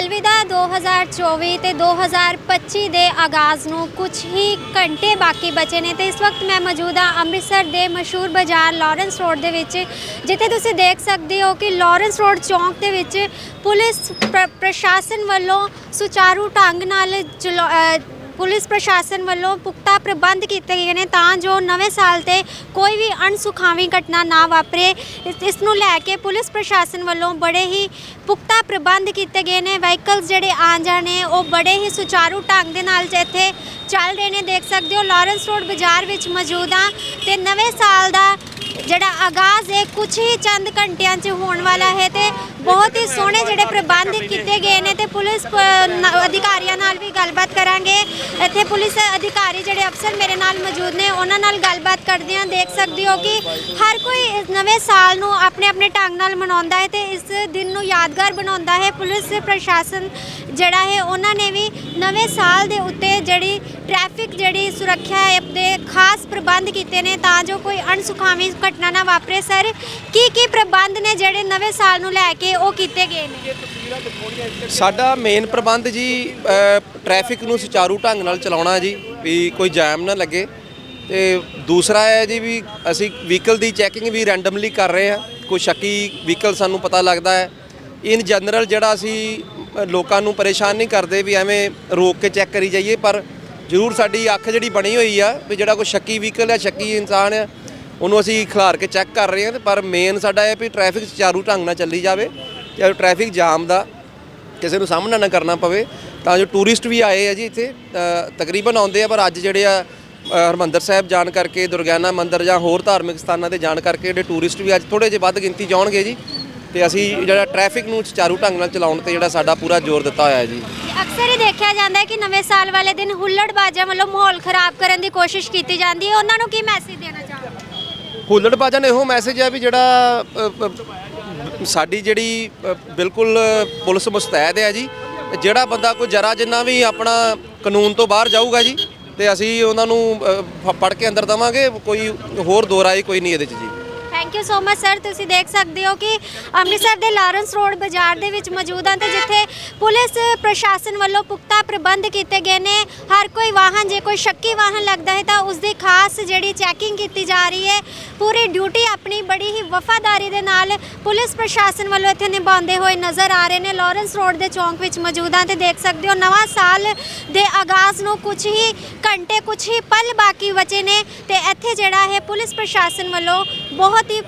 ਅਲਵਿਦਾ 2024 ਤੇ 2025 ਦੇ ਆਗਾਜ਼ ਨੂੰ ਕੁਝ ਹੀ ਘੰਟੇ ਬਾਕੀ ਬਚੇ ਨੇ ਤੇ ਇਸ ਵਕਤ ਮੈਂ ਮੌਜੂਦ ਹਾਂ ਅੰਮ੍ਰਿਤਸਰ ਦੇ ਮਸ਼ਹੂਰ ਬਾਜ਼ਾਰ ਲਾਰੈਂਸ ਰੋਡ ਦੇ ਵਿੱਚ ਜਿੱਥੇ ਤੁਸੀਂ ਦੇਖ ਸਕਦੇ ਹੋ ਕਿ ਲਾਰੈਂਸ ਰੋਡ ਚੌਂਕ ਦੇ ਵਿੱਚ ਪੁਲਿਸ ਪ੍ਰ- ਪ੍ਰਸ਼ਾਸਨ ਵੱਲੋਂ ਸੁਚਾਰੂ ਢੰਗ ਨਾਲ ਚਲੋ- ਪੁਲਿਸ ਪ੍ਰਸ਼ਾਸਨ ਵੱਲੋਂ ਪੁਖਤਾ ਪ੍ਰਬੰਧ ਕੀਤੇ ਗਏ ਨੇ ਤਾਂ ਜੋ ਨਵੇਂ ਸਾਲ ਤੇ ਕੋਈ ਵੀ ਅਣਸੁਖਾਵੀ ਘਟਨਾ ਨਾ ਵਾਪਰੇ, ਇਸ- ਇਸ ਨੂੰ ਲੈ ਕੇ ਪੁਲਿਸ ਪ੍ਰਸ਼ਾਸਨ ਵੱਲੋਂ ਬੜੇ ਹੀ ਪੁਖਤਾ ਪ੍ਰਬੰਧ ਕੀਤੇ ਗਏ ਨੇ। ਵਹੀਕਲਸ ਜਿਹੜੇ ਆਉਣ ਜਾਣ ਨੇ, ਉਹ ਬੜੇ ਹੀ ਸੁਚਾਰੂ ਢੰਗ ਦੇ ਨਾਲ ਇੱਥੇ ਚੱਲ ਰਹੇ ਨੇ। ਦੇਖ ਸਕਦੇ ਹੋ, ਲਾਰੈਂਸ ਰੋਡ ਬਾਜ਼ਾਰ ਵਿੱਚ ਮੌਜੂਦ ਹਾਂ ਤੇ ਨਵੇਂ ਸਾਲ ਦਾ ਜਿਹੜਾ ਆਗਾਜ਼ ਹੈ ਕੁਝ ਹੀ ਚੰਦ ਘੰਟਿਆਂ 'ਚ ਹੋਣ ਵਾਲਾ ਹੈ ਤੇ ਬਹੁਤ ਹੀ ਸੋਹਣੇ ਜਿਹੜੇ ਪ੍ਰਬੰਧ ਕੀਤੇ ਗਏ ਨੇ ਤੇ ਪੁਲਿਸ ਅਧਿਕਾਰੀਆਂ ਨਾਲ ਵੀ ਗੱਲਬਾਤ ਕਰਾਂਗੇ। ਇੱਥੇ ਪੁਲਿਸ ਅਧਿਕਾਰੀ ਜਿਹੜੇ ਅਫਸਰ ਮੇਰੇ ਨਾਲ ਮੌਜੂਦ ਨੇ, ਉਹਨਾਂ ਨਾਲ ਗੱਲਬਾਤ ਕਰਦੇ ਹਾਂ। ਦੇਖ ਸਕਦੇ ਹੋ ਕਿ ਹਰ ਕੋਈ ਇਸ ਨਵੇਂ ਸਾਲ ਨੂੰ ਆਪਣੇ ਆਪਣੇ ਢੰਗ ਨਾਲ ਮਨਾਉਂਦਾ ਹੈ ਤੇ ਇਸ ਦਿਨ ਨੂੰ ਯਾਦਗਾਰ ਬਣਾਉਂਦਾ ਹੈ। ਪੁਲਿਸ, ਪ੍ਰਸ਼ਾਸਨ ਜਿਹੜਾ ਹੈ ਉਹਨਾਂ ਨੇ ਵੀ ਨਵੇਂ ਸਾਲ ਦੇ ਉੱਤੇ ਜਿਹੜੀ ਟ੍ਰੈਫਿਕ ਜਿਹੜੀ ਸੁਰੱਖਿਆ ਹੈ ਦੇ ਖਾਸ ਪ੍ਰਬੰਧ ਕੀਤੇ ਨੇ ਤਾਂ ਜੋ ਕੋਈ ਅਣਸੁਖਾਵੀ ਘਟਨਾ ਨਾ ਵਾਪਰੇ ਸਰ। ਕੀ ਕੀ ਪ੍ਰਬੰਧ ਨੇ ਜਿਹੜੇ ਨਵੇਂ ਸਾਲ ਨੂੰ ਲੈ ਕੇ ਉਹ ਕੀਤੇ ਗਏ ਨੇ? ਸਾਡਾ ਮੇਨ ਪ੍ਰਬੰਧ ਜੀ ਅ, ਟ੍ਰੈਫਿਕ ਨੂੰ ਸੁਚਾਰੂ ਢੰਗ ਨਾਲ ਚਲਾਉਣਾ ਜੀ ਵੀ ਕੋਈ ਜਾਮ ਨਾ ਲੱਗੇ। ਤੇ ਦੂਸਰਾ ਹੈ ਜੀ ਵੀ ਅਸੀਂ ਵਹੀਕਲ ਦੀ ਚੈਕਿੰਗ ਵੀ ਰੈਂਡਮਲੀ ਕਰ ਰਹੇ ਹਾਂ। ਕੋਈ ਸ਼ੱਕੀ ਵਹੀਕਲ ਸਾਨੂੰ ਪਤਾ ਲੱਗਦਾ ਹੈ। ਇਨ ਜਨਰਲ ਜਿਹੜਾ ਅਸੀਂ ਲੋਕਾਂ ਨੂੰ ਪਰੇਸ਼ਾਨ ਨਹੀਂ ਕਰਦੇ ਵੀ ਐਵੇਂ ਰੋਕ ਕੇ ਚੈੱਕ ਕਰੀ ਜਾਈਏ ਪਰ ਜ਼ਰੂਰ ਸਾਡੀ ਅੱਖ ਜਿਹੜੀ ਬਣੀ ਹੋਈ ਆ ਵੀ ਜਿਹੜਾ ਕੋਈ ਸ਼ੱਕੀ ਵਹੀਕਲ ਆ ਸ਼ੱਕੀ ਇਨਸਾਨ ਆ ਉਹਨੂੰ ਅਸੀਂ ਖਿਲਾਰ ਕੇ ਚੈੱਕ ਕਰ ਰਹੇ ਹਾਂ ਤੇ ਪਰ ਮੇਨ ਸਾਡਾ ਇਹ ਵੀ ਟ੍ਰੈਫਿਕ ਸੁਚਾਰੂ ਢੰਗ ਨਾਲ ਚੱਲੀ ਜਾਵੇ ਤੇ ਟ੍ਰੈਫਿਕ ਜਾਮ ਦਾ ਕਿਸੇ ਨੂੰ ਸਾਹਮਣਾ ਨਾ ਕਰਨਾ ਪਵੇ ਤਾਂ ਜੋ ਟੂਰਿਸਟ ਵੀ ਆਏ ਆ ਜੀ ਇੱਥੇ ਤਕਰੀਬਨ ਆਉਂਦੇ ਆ ਪਰ ਅੱਜ ਜਿਹੜੇ ਆ ਅ, ਹਰਿਮੰਦਰ ਸਾਹਿਬ ਜਾਣ ਕਰਕੇ ਦੁਰਗਿਆਨਾ ਮੰਦਿਰ ਜਾਂ ਹੋਰ ਧਾਰਮਿਕ ਸਥਾਨਾਂ ਤੇ ਜਾਣ ਕਰਕੇ ਜਿਹੜੇ ਟੂਰਿਸਟ ਵੀ ਅੱਜ ਥੋੜੇ ਜਿਹੇ ਵੱਧ ਗਿਣਤੀ ਜਾਣਗੇ ਜੀ ਤੇ ਅਸੀਂ ਜਿਹੜਾ ਟ੍ਰੈਫਿਕ ਨੂੰ ਸੁਚਾਰੂ ਢੰਗ ਨਾਲ ਚਲਾਉਣ ਤੇ ਜਿਹੜਾ ਸਾਡਾ ਪੂਰਾ ਜ਼ੋਰ ਦਿੱਤਾ ਹੋਇਆ ਹੈ ਜੀ ਅਕਸਰ ਹੀ ਦੇਖਿਆ ਜਾਂਦਾ ਹੈ ਕਿ ਨਵੇਂ ਸਾਲ ਵਾਲੇ ਦਿਨ ਹੁੱਲੜਬਾਜ਼ਾਂ ਵੱਲੋਂ ਮਾਹੌਲ ਖਰਾਬ ਕਰਨ ਦੀ ਕੋਸ਼ਿਸ਼ ਕੀਤੀ ਜਾਂਦੀ ਹੈ। ਉਹਨਾਂ ਨੂੰ ਕੀ ਮੈਸੇਜ ਦੇਣਾ ਚਾਹੋਗੇ? ਹੁੱਲੜਬਾਜ਼ਾਂ ਨੇ ਇਹੋ ਮੈਸੇਜ ਹੈ ਵੀ ਜਿਹੜਾ ਅ, ਅ, ਸਾਡੀ ਜਿਹੜੀ ਅ, ਬਿਲਕੁਲ ਪੁਲਿਸ ਮੁਸਤੈਦ ਹੈ ਜੀ। ਜਿਹੜਾ ਬੰਦਾ ਕੋਈ ਜਰਾ ਜਿੰਨਾ ਵੀ ਆਪਣਾ ਕਾਨੂੰਨ ਤੋਂ ਬਾਹਰ ਜਾਊਗਾ ਜੀ ਤੇ ਅਸੀਂ ਉਹਨਾਂ ਨੂੰ ਫੜ ਕੇ ਅੰਦਰ ਦਵਾਂਗੇ ਕੋਈ ਹੋਰ ਦੋਰਾਈ ਕੋਈ ਨਹੀਂ ਇਹਦੇ 'ਚ ਜੀ। Thank you so much sir ਤੁਸੀਂ ਦੇਖ ਸਕਦੇ ਹੋ ਕਿ ਅੰਮ੍ਰਿਤਸਰ ਦੇ ਲਾਰੈਂਸ ਰੋਡ ਬਾਜ਼ਾਰ ਦੇ ਵਿੱਚ ਮੌਜੂਦ ਹਾਂ ਤੇ ਜਿੱਥੇ ਪੁਲਿਸ, ਪ੍ਰਸ਼ਾਸਨ ਵੱਲੋਂ ਪੁਖਤਾ ਪ੍ਰਬੰਧ ਕੀਤੇ ਗਏ ਨੇ। ਹਰ ਕੋਈ ਵਾਹਨ, ਜੇ ਕੋਈ ਸ਼ੱਕੀ ਵਾਹਨ ਲੱਗਦਾ ਹੈ ਤਾਂ ਉਸ ਦੀ ਖਾਸ ਜਿਹੜੀ ਚੈਕਿੰਗ ਕੀਤੀ ਜਾ ਰਹੀ ਹੈ। ਪੂਰੀ ਡਿਊਟੀ ਆਪਣੀ ਬੜੀ ਹੀ ਵਫਾਦਾਰੀ ਦੇ ਨਾਲ ਪੁਲਿਸ, ਪ੍ਰਸ਼ਾਸਨ ਵੱਲੋਂ ਇੱਥੇ ਨਿਭਾਉਂਦੇ ਹੋਏ ਨਜ਼ਰ ਆ ਰਹੇ ਨੇ। ਲਾਰੈਂਸ ਰੋਡ ਦੇ ਚੌਂਕ ਵਿੱਚ ਮੌਜੂਦ ਹਾਂ ਤੇ ਦੇਖ ਸਕਦੇ ਹੋ ਨਵਾਂ ਸਾਲ ਦੇ ਆਗਾਜ਼ ਨੂੰ ਕੁਝ ਹੀ ਘੰਟੇ ਕੁਝ ਹੀ ਪਲ ਬਾਕੀ ਬਚੇ ਨੇ ਤੇ ਇੱਥੇ ਜਿਹੜਾ ਹੈ ਪੁਲਿਸ, ਪ੍ਰਸ਼ਾਸਨ ਵੱਲੋਂ ਬਹੁਤ ਹੀ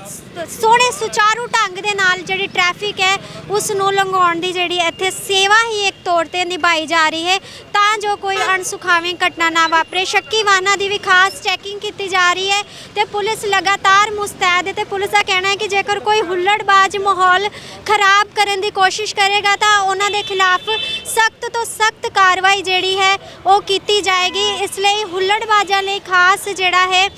ਸੋਹਣੇ ਸੁਚਾਰੂ ਢੰਗ ਦੇ ਨਾਲ ਜਿਹੜੀ ਟ੍ਰੈਫਿਕ ਹੈ, ਉਸ ਨੂੰ ਲੰਘਾਉਣ ਦੀ ਜਿਹੜੀ ਇੱਥੇ ਸੇਵਾ ਹੀ ਇੱਕ ਤੌਰ ਤੇ ਨਿਭਾਈ ਜਾ ਰਹੀ ਹੈ। ਤਾਂ ਜੋ ਕੋਈ ਅਣਸੁਖਾਵੀ ਘਟਨਾ ਨਾ ਵਾਪਰੇ, ਸ਼ੱਕੀ ਵਾਹਨਾਂ ਦੀ ਵੀ ਖਾਸ ਚੈਕਿੰਗ ਕੀਤੀ ਜਾ ਰਹੀ ਹੈ ਤੇ ਪੁਲਿਸ ਲਗਾਤਾਰ ਮੁਸਤੈਦ ਹੈ ਤੇ ਪੁਲਿਸ ਦਾ ਕਹਿਣਾ ਹੈ ਕਿ ਜੇਕਰ ਕੋਈ ਹੁੱਲੜਬਾਜ਼ ਮਾਹੌਲ ਖਰਾਬ ਕਰਨ ਦੀ ਕੋਸ਼ਿਸ਼ ਕਰੇਗਾ, ਤਾਂ ਉਹਨਾਂ ਦੇ ਖਿਲਾਫ ਸਖਤ ਤੋਂ ਸਖਤ ਕਾਰਵਾਈ ਜਿਹੜੀ ਹੈ, ਉਹ ਕੀਤੀ ਜਾਏਗੀ। ਇਸ ਲਈ ਹੁੱਲੜਬਾਜ਼ਾਂ ਲਈ ਖਾਸ ਜਿਹੜਾ ਹੈ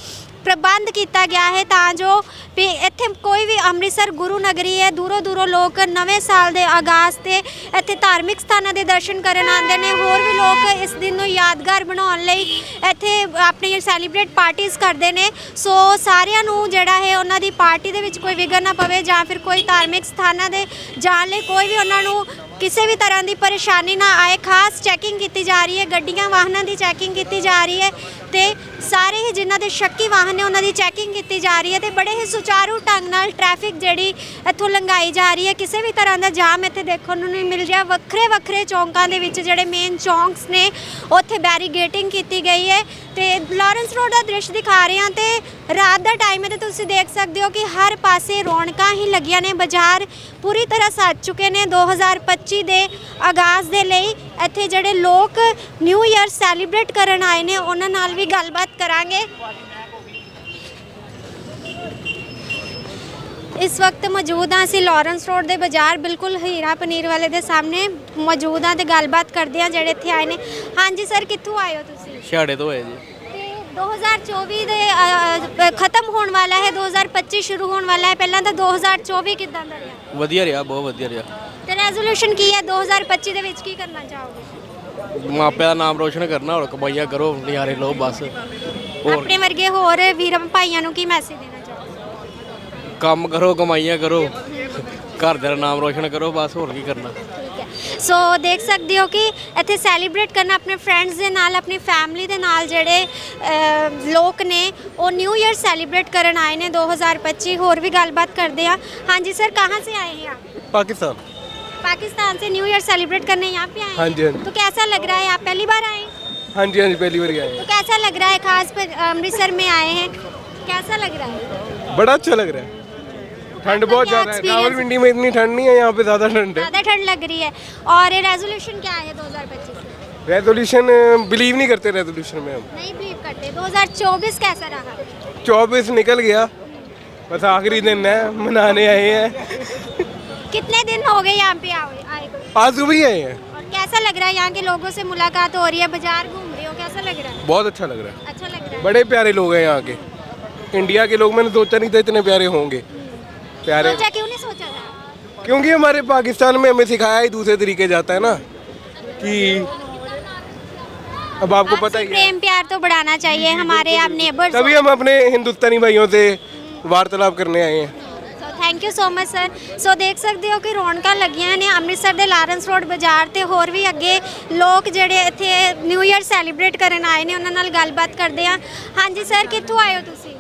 ਪ੍ਰਬੰਧ ਕੀਤਾ ਗਿਆ ਹੈ ਤਾਂ ਜੋ ਵੀ ਇੱਥੇ ਕੋਈ ਵੀ ਅੰਮ੍ਰਿਤਸਰ ਗੁਰੂ ਨਗਰੀ ਹੈ, ਦੂਰੋਂ ਦੂਰੋਂ ਲੋਕ ਨਵੇਂ ਸਾਲ ਦੇ ਆਗਾਜ਼ ਤੇ ਇੱਥੇ ਧਾਰਮਿਕ ਸਥਾਨਾਂ ਦੇ ਦਰਸ਼ਨ ਕਰਨ ਆਉਂਦੇ ਨੇ। ਹੋਰ ਵੀ ਲੋਕ ਇਸ ਦਿਨ ਨੂੰ ਯਾਦਗਾਰ ਬਣਾਉਣ ਲਈ ਇੱਥੇ ਆਪਣੀ ਸੈਲੀਬ੍ਰੇਟ ਪਾਰਟੀਆਂ ਕਰਦੇ ਨੇ। ਸੋ ਸਾਰਿਆਂ ਨੂੰ ਜਿਹੜਾ ਹੈ ਉਹਨਾਂ ਦੀ ਪਾਰਟੀ ਦੇ ਵਿੱਚ ਕੋਈ ਵਿਘਨ ਨਾ ਪਵੇ ਜਾਂ ਫਿਰ ਕੋਈ ਧਾਰਮਿਕ ਸਥਾਨਾਂ ਦੇ ਜਾਣ ਲਈ ਕੋਈ ਵੀ ਉਹਨਾਂ ਨੂੰ ਕਿਸੇ ਵੀ ਤਰ੍ਹਾਂ ਦੀ ਪਰੇਸ਼ਾਨੀ ਨਾ ਆਏ, ਖਾਸ ਚੈਕਿੰਗ ਕੀਤੀ ਜਾ ਰਹੀ ਹੈ, ਗੱਡੀਆਂ, ਵਾਹਨਾਂ ਦੀ ਚੈਕਿੰਗ ਕੀਤੀ ਜਾ ਰਹੀ ਹੈ ਤੇ ਸਾਰੇ ਹੀ ਜਿਨ੍ਹਾਂ ਦੇ ਸ਼ੱਕੀ ਵਾਹਨ ਨੇ ਉਹਨਾਂ ਦੀ ਚੈਕਿੰਗ ਕੀਤੀ ਜਾ ਰਹੀ ਹੈ ਤੇ ਬੜੇ ਹੀ ਸੁਚਾਰੂ ਢੰਗ ਨਾਲ ਟ੍ਰੈਫਿਕ ਜਿਹੜੀ ਇੱਥੋਂ ਲੰਘਾਈ ਜਾ ਰਹੀ ਹੈ। ਕਿਸੇ ਵੀ ਤਰ੍ਹਾਂ ਦਾ ਜਾਮ ਇੱਥੇ ਦੇਖਣ ਨੂੰ ਨਹੀਂ ਮਿਲ ਰਿਹਾ। ਵੱਖਰੇ ਵੱਖਰੇ ਚੌਂਕਾਂ ਦੇ ਵਿੱਚ ਜਿਹੜੇ ਮੇਨ ਚੌਂਕਸ ਨੇ, ਉੱਥੇ ਬੈਰੀਗੇਟਿੰਗ ਕੀਤੀ ਗਈ ਹੈ ਤੇ ਲਾਰੈਂਸ ਰੋਡ ਦਾ ਦ੍ਰਿਸ਼ ਦਿਖਾ ਰਹੇ ਹਾਂ ਤੇ ਰਾਤ ਦਾ ਟਾਈਮ ਹੈ ਤੇ ਤੁਸੀਂ ਦੇਖ ਸਕਦੇ ਹੋ ਕਿ ਹਰ ਪਾਸੇ ਰੌਣਕਾਂ ਹੀ ਲੱਗੀਆਂ ਨੇ। ਬਾਜ਼ਾਰ ਪੂਰੀ ਤਰ੍ਹਾਂ ਸੱਜ ਚੁੱਕੇ ਨੇ। 2025 ਦੇ ਆਗਾਜ਼ ਦੇ ਲਈ ਇੱਥੇ ਜਿਹੜੇ ਲੋਕ ਨਿਊ ਇਅਰ ਸੈਲੀਬ੍ਰੇਟ ਕਰਨ ਆਏ ਨੇ ਉਹਨਾਂ ਨਾਲ ਵੀ ਗੱਲਬਾਤ ਕਰਾਂਗੇ। ਇਸ ਵਕਤ ਮੌਜੂਦ ਹਾਂ ਅਸੀਂ ਲਾਰੈਂਸ ਰੋਡ ਦੇ ਬਾਜ਼ਾਰ ਬਿਲਕੁਲ ਹੀਰਾ ਪਨੀਰ ਵਾਲੇ ਦੇ ਸਾਹਮਣੇ ਮੌਜੂਦ ਹਾਂ ਤੇ ਗੱਲਬਾਤ ਕਰਦੇ ਹਾਂ ਜਿਹੜੇ ਇੱਥੇ ਆਏ ਨੇ। ਹਾਂਜੀ ਸਰ ਕਿੱਥੋਂ ਆਏ ਹੋ ਤੁਸੀਂ? ਛਿਆੜੇ ਤੋਂ ਹੋਏ ਜੀ। ਤੇ 2024 ਦੇ ਅ, ਅ, ਖਤਮ ਹੋਣ ਵਾਲਾ ਹੈ 2025 ਸ਼ੁਰੂ ਹੋਣ ਵਾਲਾ ਹੈ। ਪਹਿਲਾਂ ਤਾਂ 2024 ਕਿਦਾਂ ਦਾ ਰਿਹਾ? ਵਧੀਆ ਰਿਹਾ ਬਹੁਤ ਵਧੀਆ ਰਿਹਾ। ਰੈਜ਼ੋਲੂਸ਼ਨ ਕੀ ਹੈ 2025 ਦੇ ਵਿੱਚ ਕੀ ਕਰਨਾ ਚਾਹੋਗੇ? ਮਾਪਿਆਂ ਦਾ ਨਾਮ ਰੋਸ਼ਨ ਕਰਨਾ ਹੋਰ ਕਮਾਈਆਂ ਕਰੋ ਨਿਆਰੇ ਲੋ ਬਸ। ਆਪਣੇ ਵਰਗੇ ਹੋਰ ਵੀਰਾਂ ਭਾਈਆਂ ਨੂੰ ਕੀ ਮੈਸੇਜ ਦੇਣਾ ਚਾਹੋਗੇ? ਕੰਮ ਕਰੋ ਕਮਾਈਆਂ ਕਰੋ ਘਰ ਦਾ ਨਾਮ ਰੋਸ਼ਨ ਕਰੋ ਬਸ ਹੋਰ ਕੀ ਕਰਨਾ। ਸੋ ਦੇਖ ਸਕਦੇ ਹੋ ਕਿ ਇੱਥੇ ਸੈਲੀਬ੍ਰੇਟ ਕਰਨਾ ਆਪਣੇ ਫਰੈਂਡਸ ਦੇ ਨਾਲ ਆਪਣੀ ਫੈਮਿਲੀ ਦੇ ਨਾਲ ਜਿਹੜੇ ਲੋਕ ਨੇ ਉਹ ਨਿਊ ਇਅਰ ਸੈਲੀਬ੍ਰੇਟ ਕਰਨ ਆਏ ਨੇ 2025 ਹੋਰ ਵੀ ਗੱਲਬਾਤ ਕਰਦੇ ਆ। ਹਾਂਜੀ ਸਰ ਕਹਾਂ ਸੇ ਆਏ ਹੈ आप ਪਾਕਿਸਤਾਨ। पाकिस्तान से न्यू ईयर सेलिब्रेट करने यहाँ पे आए हाँ? जी, हाँ जी। तो कैसा लग रहा है? आप पहली बार आए हाँ? जी हाँ जी पहली बार आए तो कैसा लग रहा है? खास पर अमृतसर में आए हैं। कैसा लग रहा है? बड़ा अच्छा लग रहा है। ठंड बहुत ज़्यादा है। रावलपिंडी में इतनी ठंड नहीं है यहाँ पे ज़्यादा ठंड है। ज़्यादा ठंड लग रही है। और रेजोल्यूशन क्या है 2025 रेजोल्यूशन बिलीव नहीं करते रेजोल्यूशन में हम। नहीं बिलीव करते। 2024 कैसा रहा? चौबीस निकल गया। बस आखिरी दिन है मनाने आए हैं। कितने दिन हो गए यहाँ पे आए आज ही आए हैं। और कैसा लग रहा है यहाँ के लोगों से मुलाकात हो रही है? बाज़ार घूम रहे हो कैसा लग रहा है? बहुत अच्छा लग रहा है। अच्छा लग रहा है? बड़े प्यारे लोग हैं यहाँ के। इंडिया के लोग मैंने सोचा नहीं था इतने प्यारे होंगे। प्यारे सोचा क्यों नहीं सोचा था? क्योंकि हमारे पाकिस्तान में हमें सिखाया ही दूसरे तरीके जाता है ना कि अब आपको पता ही प्रेम प्यार तो बढ़ाना चाहिए हमारे आप नेबर्स तभी हम अपने हिंदुस्तानी भाइयों से वार्तालाप करने आए हैं। Thank you so much sir so ਦੇਖ ਸਕਦੇ ਹੋ ਕਿ ਰੌਣਕਾਂ ਲੱਗੀਆਂ ਨੇ ਅੰਮ੍ਰਿਤਸਰ ਦੇ ਲਾਰੈਂਸ ਰੋਡ ਬਾਜ਼ਾਰ ਤੇ ਹੋਰ ਵੀ ਅੱਗੇ ਲੋਕ ਜਿਹੜੇ ਇੱਥੇ ਨਿਊ ਇਅਰ ਸੈਲੀਬ੍ਰੇਟ ਕਰਨ ਆਏ ਨੇ ਉਹਨਾਂ ਨਾਲ ਗੱਲਬਾਤ ਕਰਦੇ ਆ ਹਾਂਜੀ ਸਰ ਕਿੱਥੋਂ ਆਏ ਹੋ ਤੁਸੀਂ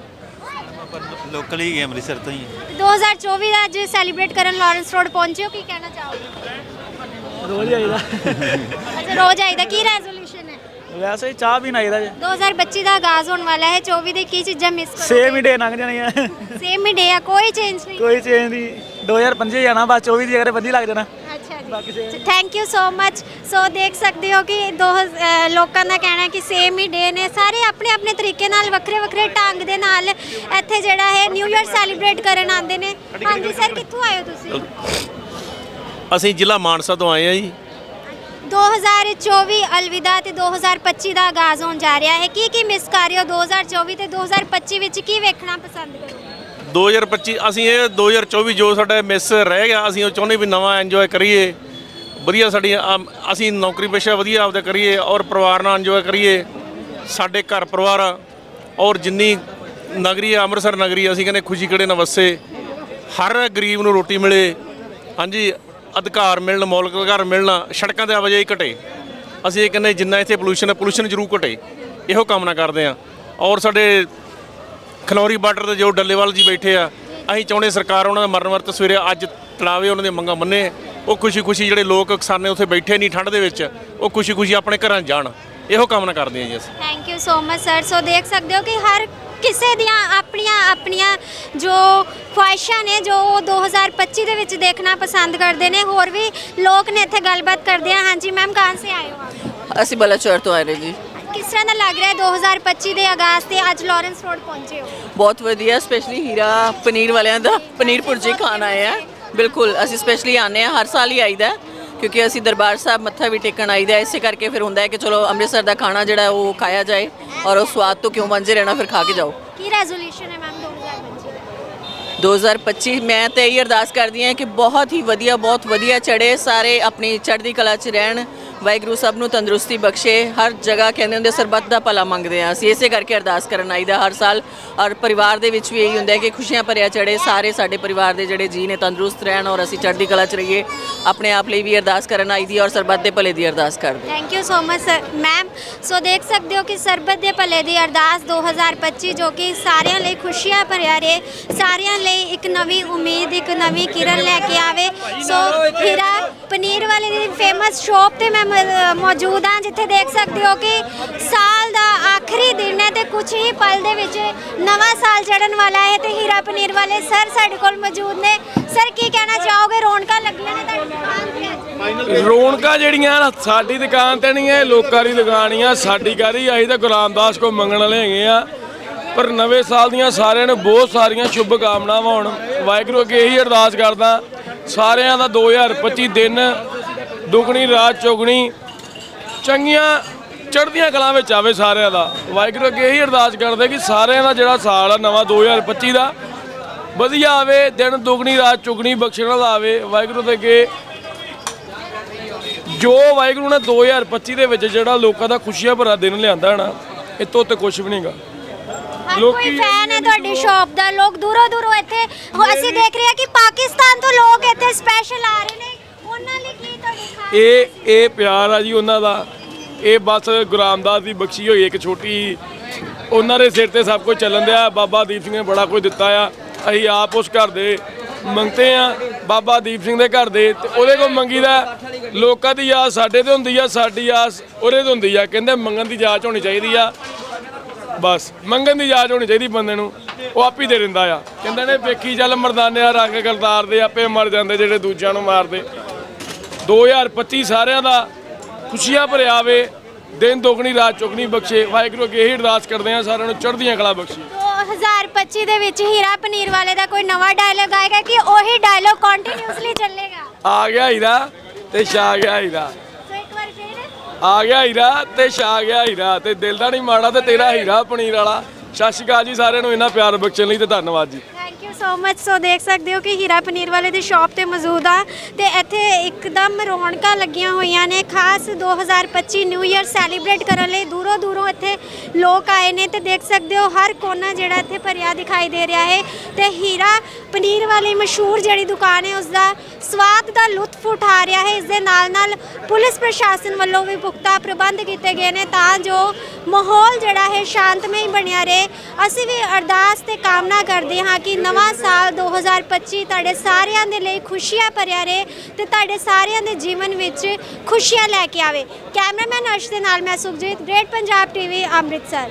ਲੋਕਲ ਹੀ ਹੈ ਅੰਮ੍ਰਿਤਸਰ ਤੋਂ ਹੀ 2024 ਦਾ ਅੱਜ ਸੈਲੀਬ੍ਰੇਟ ਕਰਨ ਲਾਰੈਂਸ ਰੋਡ ਪਹੁੰਚੇ ਹੋ ਕੀ ਕਹਿਣਾ ਚਾਹੋਗੇ ਰੋਜ਼ ਆਈਦਾ ਅੱਛਾ ਰੋਜ਼ ਆਈਦਾ ਕੀ ਰੈਜ਼ੋਲੂਸ਼ਨ ਹੈ ਵੈਸੇ ਹੀ ਚਾਹ ਪੀਣ ਆਈਦਾ ਜੇ। 2025 ਦਾ ਆਗਾਜ਼ ਹੋਣ ਵਾਲਾ ਹੈ 24 ਦੇ ਕੀ ਚੀਜ਼ਾਂ ਮਿਸ ਕਰੋ ਸੇਮ ਹੀ ਡੇ ਲੰਘ ਜਾਣੀਆਂ ਸੇਮ ਹੀ ਡੇ ਆ ਕੋਈ ਚੇਂਜ ਨਹੀਂ। ਕੋਈ ਚੇਂਜ ਨਹੀਂ। 2025 ਜਾਣਾ ਬਸ 24 ਦੀ ਅਗਰ ਵਧੀਆ ਲੱਗ ਜਾਣਾ। ਅੱਛਾ ਜੀ। Thank you so much so ਦੇਖ ਸਕਦੇ ਹੋ ਕਿ ਦੋ ਲੋਕਾਂ ਦਾ ਕਹਿਣਾ ਹੈ ਕਿ ਸੇਮ ਹੀ ਡੇ ਨੇ। ਸਾਰੇ ਆਪਣੇ ਆਪਣੇ ਤਰੀਕੇ ਨਾਲ ਵੱਖਰੇ ਵੱਖਰੇ ਢੰਗ ਦੇ ਨਾਲ ਇੱਥੇ ਜਿਹੜਾ ਹੈ ਨਿਊ ਇਅਰ ਸੈਲੀਬ੍ਰੇਟ ਕਰਨ ਆਉਂਦੇ ਨੇ। ਹਾਂਜੀ ਸਰ ਕਿੱਥੋਂ ਆਏ ਹੋ ਤੁਸੀਂ? ਅਸੀਂ ਜ਼ਿਲ੍ਹਾ ਮਾਨਸਾ ਤੋਂ ਆਏ ਆ ਜੀ। 2024 ਅਲਵਿਦਾ ਤੇ 2025 ਦਾ ਆਗਾਜ਼ ਹੋਣ ਜਾ ਰਿਹਾ ਹੈ। ਕੀ ਕੀ ਮਿਸ ਕਰ ਰਹੇ ਹੋ 2024 ਤੇ 2025 ਵਿੱਚ ਕੀ ਵੇਖਣਾ ਪਸੰਦ ਕਰੋਗੇ? 2025 ਅਸੀਂ ਇਹ 2024 ਜੋ ਸਾਡਾ ਮਿਸ ਰਹਿ ਗਿਆ, ਅਸੀਂ ਉਹ ਚਾਹੁੰਦੇ ਵੀ ਨਵਾਂ ਐਂਜੋਏ ਕਰੀਏ। ਵਧੀਆ ਸਾਡੀ ਆਮ- ਅਸੀਂ ਨੌਕਰੀ ਪੇਸ਼ਾ ਵਧੀਆ ਆਪਦਾ ਕਰੀਏ ਔਰ ਪਰਿਵਾਰ ਨਾਲ ਐਂਜੋਏ ਕਰੀਏ। ਸਾਡੇ ਘਰ ਪਰਿਵਾਰ ਔਰ ਜਿੰਨੀ ਨਗਰੀ ਆ, ਅੰਮ੍ਰਿਤਸਰ ਨਗਰੀ, ਅਸੀਂ ਕਹਿੰਦੇ ਖੁਸ਼ੀ ਖੜੇ ਨਾਲ ਵਸੇ ਹਰ ਗਰੀਬ ਨੂੰ ਰੋਟੀ ਮਿਲੇ। ਹਾਂਜੀ ਅਧਿਕਾਰ ਮਿਲਣ, ਮੌਲਿਕ ਅਧਿਕਾਰ ਮਿਲਣ, ਸੜਕਾਂ ਤੇ ਆਵਾਜਾਈ ਘਟੇ। ਅਸੀਂ ਇਹ ਕਹਿੰਦੇ ਜਿੰਨਾ ਇੱਥੇ ਪੋਲੂਸ਼ਨ ਹੈ ਪੋਲੂਸ਼ਨ ਜ਼ਰੂਰ ਘਟੇ। ਇਹੋ ਕਾਮਨਾ ਕਰਦੇ ਆ ਔਰ ਸਾਡੇ ਖਨੌਰੀ ਬਾਰਡਰ ਤੇ ਜੋ ਡੱਲੇਵਾਲ ਜੀ ਬੈਠੇ ਆ, ਅਸੀਂ ਚਾਹੁੰਦੇ ਸਰਕਾਰ ਉਹਨਾਂ ਦਾ ਮਰਨ ਵਰਤ ਸਵੇਰੇ ਅੱਜ ਤਲਾਵੇ ਉਹਨਾਂ ਦੀਆਂ ਮੰਗਾਂ ਮੰਨੇ। ਉਹ ਖੁਸ਼ੀ-ਖੁਸ਼ੀ ਜਿਹੜੇ ਲੋਕ ਕਿਸਾਨੇ ਉੱਥੇ ਬੈਠੇ ਨਹੀਂ ਠੰਡ ਦੇ ਵਿੱਚ, ਉਹ ਖੁਸ਼ੀ-ਖੁਸ਼ੀ ਆਪਣੇ ਘਰਾਂ ਜਾਣ। ਇਹੋ ਕਾਮਨਾ ਕਰਦੇ ਆ ਜੀ ਅਸੀਂ। Thank you so much sir so ਦੇਖ ਸਕਦੇ ਹੋ ਕਿ ਹਰ ਕਿਸੇ ਦੀਆਂ ਆਪਣੀਆਂ ਆਪਣੀਆਂ ਜੋ ਖੁਆਇਸ਼ਾਂ ਨੇ ਜੋ ਉਹ 2025 ਦੇ ਵਿੱਚ ਦੇਖਣਾ ਪਸੰਦ ਕਰਦੇ ਨੇ ਹੋਰ ਵੀ ਲੋਕ ਨੇ ਇੱਥੇ ਗੱਲਬਾਤ ਕਰਦੇ ਆ। ਹਾਂਜੀ ਮੈਮ ਕਹਾਂ ਸੇ ਆਏ ਹੋ ਆਪ? ਅਸੀਂ ਬਲਾਚੌਰ ਤੋਂ ਆਏ ਨੇ ਜੀ। ਕਿਸ ਤਰ੍ਹਾਂ ਦਾ ਲੱਗ ਰਿਹਾ ਹੈ 2025 ਦੇ ਆਗਾਜ਼ ਤੇ ਅੱਜ ਲਾਰੈਂਸ ਰੋਡ ਪਹੁੰਚੇ ਹੋ? ਬਹੁਤ ਵਧੀਆ ਸਪੈਸ਼ਲੀ ਹੀਰਾ ਪਨੀਰ ਵਾਲਿਆਂ ਦਾ ਪਨੀਰ ਭੁਰਜੀ ਖਾਣ ਆਏ ਆ। ਬਿਲਕੁਲ ਅਸੀਂ ਸਪੈਸ਼ਲੀ ਆਨੇ ਆ ਹਰ ਸਾਲ ਹੀ ਆਈਦਾ। ਹੈ, ਕਿਉਂਕਿ ਅਸੀਂ ਦਰਬਾਰ ਸਾਹਿਬ ਮੱਥਾ ਵੀ ਟੇਕਣ ਆਈਦਾ। ਇਸੇ ਕਰਕੇ ਫਿਰ ਹੁੰਦਾ ਹੈ ਕਿ ਚਲੋ ਅੰਮ੍ਰਿਤਸਰ ਦਾ ਖਾਣਾ ਜਿਹੜਾ ਉਹ ਖਾਇਆ ਜਾਏ ਔਰ ਉਹ ਸਵਾਦ ਤੋਂ ਕਿਉਂ ਵਾਂਝੇ ਰਹਿਣਾ ਫਿਰ ਖਾ ਕੇ ਜਾਓ ਕੀ ਰੈਜ਼ੋਲੂਸ਼ਨ ਹੈ ਮੈਮ 2025 2025 ਮੈਂ ਤਾਂ ਇਹ ਅਰਦਾਸ ਕਰਦੀ ਹਾਂ ਕਿ ਬਹੁਤ ਹੀ ਵਧੀਆ ਬਹੁਤ ਵਧੀਆ ਚੜੇ ਸਾਰੇ ਆਪਣੀ ਚੜ੍ਹਦੀ ਕਲਾ 'ਚ ਰਹਿਣ ਵਾਹਿਗੁਰੂ ਸਭ ਨੂੰ ਤੰਦਰੁਸਤੀ ਬਖਸ਼ੇ। ਹਰ ਜਗ੍ਹਾ ਕਹਿੰਦੇ ਹੁੰਦੇ ਸਰਬੱਤ ਦਾ ਭਲਾ ਮੰਗਦੇ ਆ। ਅਸੀਂ ਇਸੇ ਕਰਕੇ ਅਰਦਾਸ ਕਰਨ ਆਈਦਾ ਹਰ ਸਾਲ। ਔਰ ਪਰਿਵਾਰ ਦੇ ਵਿੱਚ ਵੀ ਇਹੀ ਹੁੰਦਾ ਹੈ ਕਿ ਖੁਸ਼ੀਆਂ ਭਰਿਆ ਚੜੇ ਸਾਰੇ ਸਾਡੇ ਪਰਿਵਾਰ ਦੇ ਜਿਹੜੇ ਜੀ ਨੇ ਤੰਦਰੁਸਤ ਰਹਿਣ ਔਰ ਅਸੀਂ ਚੜ੍ਹਦੀ ਕਲਾ 'ਚ ਰਹੀਏ ਆਪਣੇ ਆਪ ਲਈ ਵੀ ਅਰਦਾਸ ਕਰਨ ਆਈਦੀ ਔਰ ਸਰਬੱਤ ਦੇ ਭਲੇ ਦੀ ਅਰਦਾਸ ਕਰਦੇ thank you so much sir ma'am so ਦੇਖ ਸਕਦੇ ਹੋ ਕਿ ਸਰਬਤ ਦੇ ਭਲੇ ਦੀ ਅਰਦਾਸ 2025 ਜੋ ਕਿ ਸਾਰਿਆਂ ਲਈ ਖੁਸ਼ੀਆਂ ਭਰਿਆ ਰਹੇ ਸਾਰਿਆਂ ਲਈ ਇੱਕ ਨਵੀਂ ਉਮੀਦ ਇੱਕ ਨਵੀਂ ਕਿਰਨ ਲੈ ਕੇ ਆਵੇ। ਸੋ ਹੀਰਾ ਪਨੀਰ ਵਾਲੇ ਦੀ ਫੇਮਸ ਸ਼ਾਪ ਤੇ ਮੈਂ ਮੌਜੂਦ ਹਾਂ, ਜਿੱਥੇ ਦੇਖ ਸਕਦੇ ਹੋ ਕਿ ਸਾਲ ਦਾ ਆਖਰੀ ਦਿਨ ਹੈ ਤੇ ਕੁਝ ਹੀ ਪਲ ਦੇ ਵਿੱਚ ਨਵਾਂ ਸਾਲ ਚੜਨ ਵਾਲਾ ਹੈ ਤੇ ਹੀਰਾ ਪਨੀਰ ਵਾਲੇ ਸਰ ਸਾਡੇ ਕੋਲ ਮੌਜੂਦ ਨੇ। ਸਰ, ਕੀ ਕਹਿਣਾ ਚਾਹੋਗੇ? ਰੌਣਕਾਂ ਲੱਗੀਆਂ ਨੇ ਤੁਹਾਡੀ ਦੁਕਾਨ ਤੇ? ਰੌਣਕਾਂ ਜਿਹੜੀਆਂ ਸਾਡੀ ਦੁਕਾਨ ਤੇ ਨਹੀਂ ਹੈ, ਲੋਕਾਂ ਦੀ ਦੁਕਾਨ ਹੀ ਆ। ਸਾਡੀ ਕਾਹਦੀ ਅਸੀਂ ਤਾਂ ਗੁਰੂ ਰਾਮਦਾਸ ਕੋ ਮੰਗਣ ਵਾਲੇ ਹੈਗੇ ਆ। ਪਰ ਨਵੇਂ ਸਾਲ ਦੀਆਂ ਸਾਰਿਆਂ ਨੂੰ ਬਹੁਤ ਸਾਰੀਆਂ ਸ਼ੁਭ ਕਾਮਨਾਵਾਂ ਹੋਣ। ਵਾਹਿਗੁਰੂ ਅੱਗੇ ਇਹੀ ਅਰਦਾਸ ਕਰਦਾ। ਸਾਰਿਆਂ ਦਾ 2025 ਦਿਨ ਦੁਗਣੀ, ਰਾਤ ਚੌਗਣੀ, ਚੰਗੀਆਂ ਚੜ੍ਹਦੀਆਂ ਕਲਾਂ ਵਿੱਚ ਆਵੇ ਸਾਰਿਆਂ ਦਾ। ਵਾਹਿਗੁਰੂ ਅੱਗੇ ਇਹੀ ਅਰਦਾਸ ਕਰਦੇ ਕਿ ਸਾਰਿਆਂ ਦਾ ਜਿਹੜਾ ਸਾਲ ਆ ਨਵਾਂ 2025 ਦਾ ਵਧੀਆ ਆਵੇ, ਦਿਨ ਦੁਗਣੀ, ਰਾਤ ਚੁਗਣੀ ਬਖਸ਼ਣ ਦਾ ਆਵੇ। ਵਾਹਿਗੁਰੂ ਦੇ ਅੱਗੇ ਜੋ ਵਾਹਿਗੁਰੂ ਨੇ 2025 ਦੇ ਵਿੱਚ ਜਿਹੜਾ ਲੋਕਾਂ ਦਾ ਖੁਸ਼ੀਆਂ ਭਰਾ ਦਿਨ ਲਿਆਂਦਾ ਨਾ ਇਹ ਤੋਂ ਤੇ ਕੁਝ ਵੀ ਨਹੀਂਗਾ ਹਰ ਕੋਈ ਫੈਨ ਹੈ ਤੁਹਾਡੀ ਸ਼ਾਪ ਦਾ ਲੋਕ ਦੂਰੋਂ ਦੂਰੋਂ ਇੱਥੇ ਅਸੀਂ ਦੇਖ ਰਹੇ ਹਾਂ ਕਿ ਪਾਕਿਸਤਾਨ ਤੋਂ ਲੋਕ ਇੱਥੇ ਸਪੈਸ਼ਲ ਆ ਰਹੇ ਨੇ। ਉਹਨਾਂ ਲਈ ਕੀ ਤੁਹਾਡੀ ਖਾਸ ਇਹ ਇਹ ਪਿਆਰ ਆ ਜੀ ਉਹਨਾਂ ਦਾ। ਇਹ ਬਸ ਗੁਰੂ ਰਾਮਦਾਸ ਦੀ ਬਖਸ਼ੀ ਹੋਈ ਇੱਕ ਛੋਟੀ ਉਹਨਾਂ ਦੇ ਸਿਰ ਤੇ ਸਭ ਕੁਝ ਚੱਲਣ ਦਿਆ। ਬਾਬਾ ਦੀਪ ਸਿੰਘ ਨੇ ਬੜਾ ਕੁਝ ਦਿੱਤਾ ਆ। ਅਸੀਂ ਆਪ ਉਸ ਘਰ ਦੇ ਮੰਗਤੇ ਆ ਬਾਬਾ ਦੀਪ ਸਿੰਘ ਦੇ ਘਰ ਦੇ ਤੇ ਉਹਦੇ ਕੋਲ ਮੰਗੀਦਾ। ਲੋਕਾਂ ਦੀ ਆਸ ਸਾਡੇ ਤੇ ਹੁੰਦੀ ਆ ਸਾਡੀ ਆਸ ਉਹਦੇ ਤੇ ਹੁੰਦੀ ਆ। ਕਹਿੰਦੇ ਮੰਗਣ ਦੀ ਜਾਂਚ ਹੋਣੀ ਚਾਹੀਦੀ ਆ। ਬਸ। ਮੰਗਣ ਦੀ ਜਾਂਚ ਹੋਣੀ ਚਾਹੀਦੀ ਬੰਦੇ ਨੂੰ। ਉਹ ਆਪ ਹੀ ਦੇ ਦਿੰਦਾ ਆ। ਕਹਿੰਦੇ ਨੇ ਵੇਖੀ ਚੱਲ ਮਰਦਾਨਿਆਂ ਰੰਗ ਕਰਤਾਰ ਦੇ ਆਪੇ ਮਰ ਜਾਂਦੇ ਜਿਹੜੇ ਦੂਜਿਆਂ ਨੂੰ ਮਾਰਦੇ। 2025 ਸਾਰਿਆਂ ਦਾ ਖੁਸ਼ੀਆਂ ਭਰਿਆ ਵੇ ਦਿਨ ਦੁਗਣੀ ਰਾਤ ਚੁਗਣੀ ਬਖਸ਼ੇ। ਵਾਹਿਗੁਰੂ ਅੱਗੇ ਇਹੀ ਅਰਦਾਸ ਕਰਦੇ ਆ ਸਾਰਿਆਂ ਨੂੰ ਚੜ੍ਹਦੀਆਂ ਕਲਾ ਬਖਸ਼ੇ 2025 ਦੇ ਵਿੱਚ ਹੀਰਾ ਪਨੀਰ ਵਾਲੇ ਦਾ ਕੋਈ ਨਵਾਂ ਡਾਇਲੋਗ ਆਏਗਾ ਕਿ ਉਹੀ ਡਾਇਲੋਗ ਕੰਟੀਨਿਊਸਲੀ ਚੱਲੇਗਾ? ਆ ਗਿਆ ਹੀਰਾ ਤੇ ਛਾ ਗਿਆ ਹੀਰਾ। ਆ ਗਿਆ ਹੀਰਾ ਤੇ ਛਾ ਗਿਆ ਹੀਰਾ ਤੇ ਦਿਲ ਦਾ ਨਹੀਂ ਮਾੜਾ ਤੇ ਤੇਰਾ ਹੀਰਾ ਪਨੀਰ ਵਾਲਾ। ਸਤਿ ਸ਼੍ਰੀ ਅਕਾਲ ਜੀ ਸਾਰਿਆਂ ਨੂੰ, ਇੰਨਾ ਪਿਆਰ ਬਖਸ਼ਣ ਲਈ ਤੇ ਧੰਨਵਾਦ ਜੀ। ਸੋ ਮਚ ਸੋ ਦੇਖ ਸਕਦੇ ਹੋ ਕਿ ਹੀਰਾ ਪਨੀਰ ਵਾਲੇ ਦੀ ਸ਼ਾਪ ਤੇ ਮੌਜੂਦ ਆ ਤੇ ਇੱਥੇ ਇੱਕਦਮ ਰੌਣਕਾਂ ਲੱਗੀਆਂ ਹੋਈਆਂ ਨੇ। ਖਾਸ 2025 ਨਿਊ ਇਅਰ ਸੈਲੀਬ੍ਰੇਟ ਕਰਨ ਲਈ ਦੂਰੋਂ ਦੂਰੋਂ ਇੱਥੇ ਲੋਕ ਆਏ ਨੇ ਤੇ ਦੇਖ ਸਕਦੇ ਹੋ ਹਰ ਕੋਨਾ ਜਿਹੜਾ ਇੱਥੇ ਭਰਿਆ ਦਿਖਾਈ ਦੇ ਰਿਹਾ ਹੈ। ਤੇ ਹੀਰਾ ਪਨੀਰ ਵਾਲੀ ਮਸ਼ਹੂਰ ਜਿਹੜੀ ਦੁਕਾਨ ਹੈ ਉਸ ਦਾ ਸਵਾਦ ਦਾ ਲੁਤਫ ਉਠਾ ਰਿਹਾ ਹੈ। ਇਸ ਦੇ ਨਾਲ ਨਾਲ ਪੁਲਿਸ ਪ੍ਰਸ਼ਾਸਨ ਵੱਲੋਂ ਵੀ ਪੁਖਤਾ ਪ੍ਰਬੰਧ ਕੀਤੇ ਗਏ ਨੇ ਤਾਂ ਜੋ ਮਾਹੌਲ ਜਿਹੜਾ ਹੈ ਸ਼ਾਂਤਮਈ ਬਣਿਆ ਰਹੇ। ਅਸੀਂ ਵੀ ਅਰਦਾਸ ਤੇ ਕਾਮਨਾ ਕਰਦੇ ਹਾਂ ਕਿ ਨਵਾਂ ਸਾਲ 2025 ਤੁਹਾਡੇ ਸਾਰਿਆਂ ਦੇ ਲਈ ਖੁਸ਼ੀਆਂ ਭਰਿਆ ਰਹੇ ਤੇ ਤੁਹਾਡੇ ਸਾਰਿਆਂ ਦੇ ਜੀਵਨ ਵਿੱਚ ਖੁਸ਼ੀਆਂ ਲੈ ਕੇ ਆਵੇ। ਕੈਮਰਾਮੈਨ ਅਰਸ਼ ਦੇ ਨਾਲ ਮੈਂ ਸੁਖਜੀਤ ਗ੍ਰੇਟ ਪੰਜਾਬ ਟੀਵੀ ਅੰਮ੍ਰਿਤਸਰ।